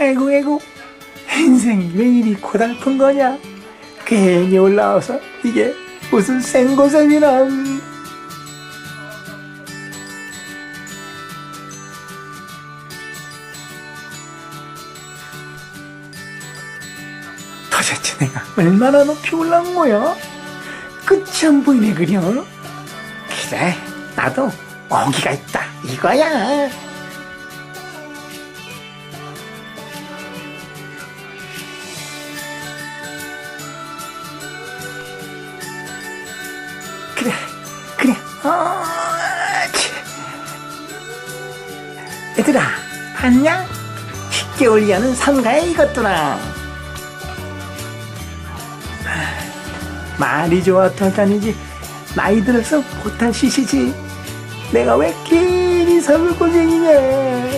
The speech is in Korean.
에구 에구. 인생이 왜 이리 고달픈 거냐? 괜히 올라와서 이게 무슨 생고생이나. 도대체 내가 얼마나 높이 올라온 거야? 끝이 안 보이네 그려 그래 나도 어기가 있다. 이거야 그래 그래. 어, 치. 얘들아 봤냐? 10개월 이하는 삼가에 이것도나. 말이 좋아 돌다니지. 나이 들어서 못할 시시지. 내가 왜 괜히 서울 고생이냐